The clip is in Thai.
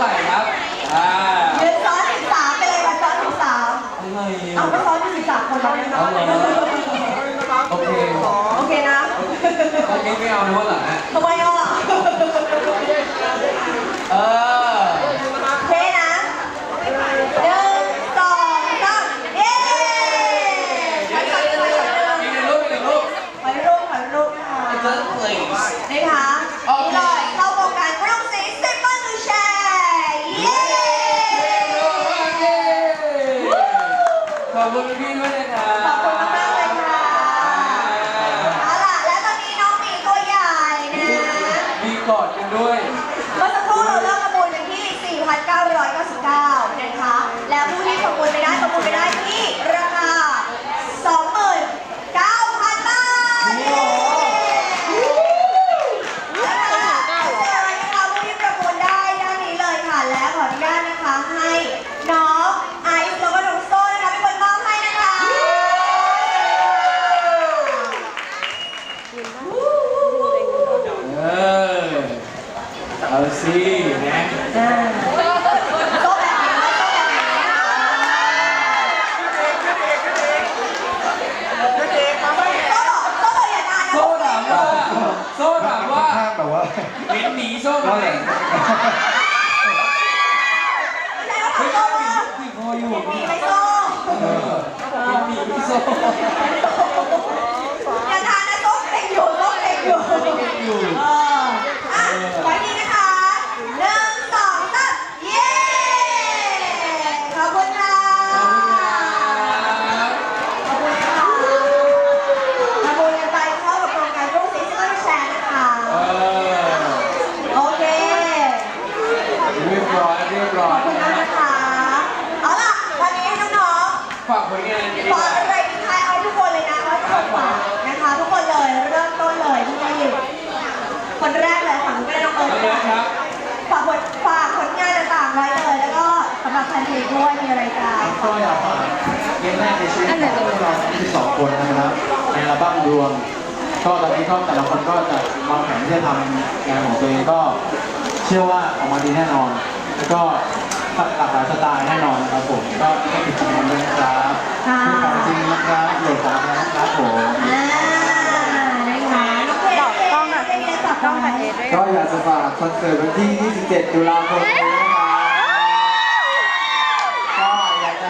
ไหร่ครับอ่าเรียนซ้อนสิบสามไปเลยค่ะซ้อนสิบสามเอาไปซ้อนยี่สิบสามคนแล้วนะโอเคโอเคนะโอเคไม่เอาโน้ตเหรอฮทำไมอะเออ ขอบคุณพี่ด้วยนะครัขอบ สินะอ่าโซ่แบบไหนคะโซ่แบบไหนโซ่บอกโซ่บออย่านานนะโซ่ถามว่าโซ่ถามว่าข้างแบบว่าเห็นหนีโซ่ไหมไม่ใช่ว่าถามโซ่ว่าที่คออยู่มีไหมโต๊ะ เหม็นหนีพี่โซ่ อย่านานนะโซ่เต็งอยู่โซ่เต็งอยู่ อยู่ เอออะขออีกทีนะคะหนึ่งสองสามเย้ขอบ คุณค่ะขอบคุณค่ะประมูลกันไปเข้ากับโครงการรุ่งสีซิมเปิลแชร์นะคะ เออโอเค เรียบร้อยเรียบร้อขอยบคุณมากนะคะ เอาล่ะ วันนี้ให้น้องฝากผลงานกันดีๆกฝากว่าอะไรทิ้งท้ายเอาทุกคนเลยนะว่าจะฝากคะทุกคนเลย เริ่มต้นเลยที่คนแรกเลยฝั่งนู้นก็ได้น้องเอิร์ เอา ธ เลยครับ ฝากผลฝากผลงานต่างๆไว้เลย แล้วก็ สำหรับแฟนเพลงด้วยมีอะไรจะก็อยากฝากเกมแรกในชีวิตของพวกเราที่สองคนนะครับในอัลบั้มรวมก็ตอนนี้ก็แต่ละคนก็จะวางแผนที่จะทำงานของตัวเองก็เชื่อว่าออกมาดีแน่นอน แล้วก็หลากหลายสไตล์แน่นอนนะครับผมก็ให้ติดตามด้วยนะครับคือของจริงนะครับโหลดของแท้นะครับผมอ่านะคะน้องเพลงบอกกล้องหน่อยเพลงมีอะไรฝากกล้องไหมกับเอด้วยก็อยากจะฝากคอนเสิร์ตวันที่ 27 ตุลาคม